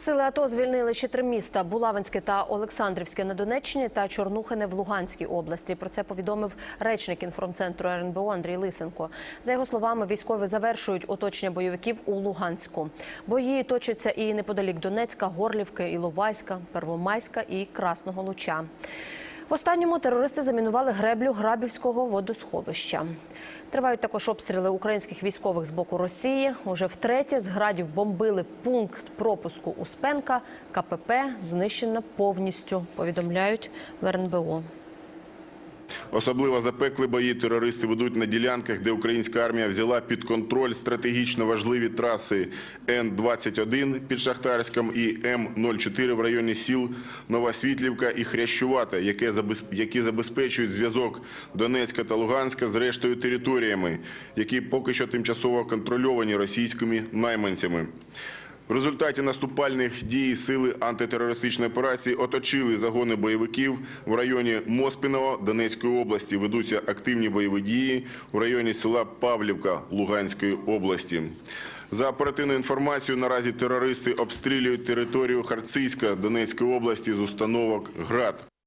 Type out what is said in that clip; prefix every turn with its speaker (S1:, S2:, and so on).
S1: Сили АТО звільнили ще три міста: Булавинське та Олександрівське на Донеччині та Чорнухине в Луганській області. Про це повідомив речник інформцентру РНБО Андрій Лисенко. За його словами, військові завершують оточення бойовиків у Луганську. Бої точаться і неподалік Донецька, Горлівки, Іловайська, Первомайська і Красного Луча. В останньому терористи замінували греблю Грабівського водосховища. Тривають також обстріли українських військових з боку Росії. Уже втретє з градів бомбили пункт пропуску Успенка. КПП знищено повністю, повідомляють в РНБО.
S2: Особливо запекли бої терористи ведуть на ділянках, де українська армія взяла під контроль стратегічно важливі траси Н-21 під Шахтарськом і М-04 в районі сіл Новосвітлівка і Хрящувата, які забезпечують зв'язок Донецька та Луганська з рештою територіями, які поки що тимчасово контрольовані російськими найманцями. В результаті наступальних дій сили антитерористичної операції оточили загони бойовиків в районі Моспіного Донецької області. Ведуться активні бойові дії в районі села Павлівка Луганської області. За оперативною інформацією, наразі терористи обстрілюють територію Харцизька Донецької області з установок ГРАД.